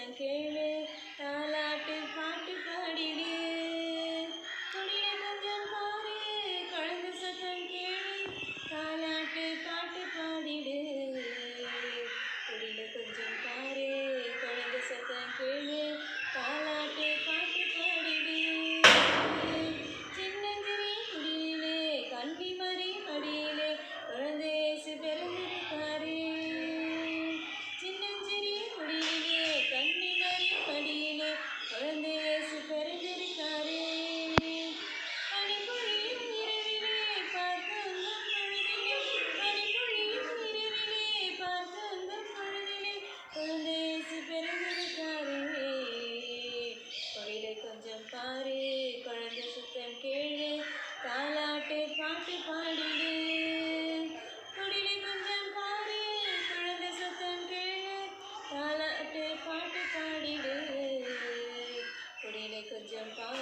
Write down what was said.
thank you. சத்தம் பாரு குழந்தை சத்தம் கேளு தாலாட்டு பாட்டு பாடுது குடிலை கொஞ்சம் பாரு குழந்தை சத்தம் கேளு தாலாட்டு பாட்டு பாடிடு. குடிலை கொஞ்சம் பாரு